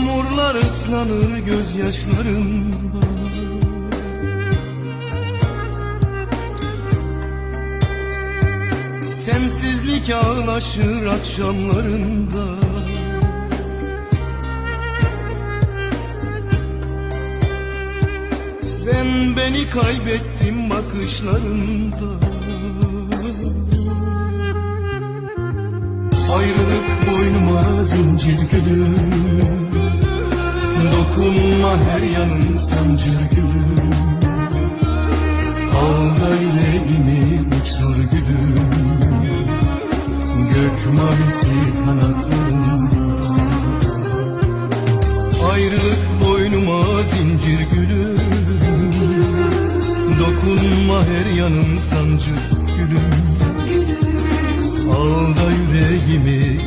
Yağmurlar ıslanır gözyaşlarımda Sensizlik ağlaşır akşamlarında. Ben beni kaybettim bakışlarında. Ayrılık Dokunma her yanım sancır gülüm. Alda yüreğimi uçur gülüm. Gök mavisi kanatlarında. Ayrılık boynuma zincir gülüm. Dokunma her yanım sancır gülüm. Al da yüreğimi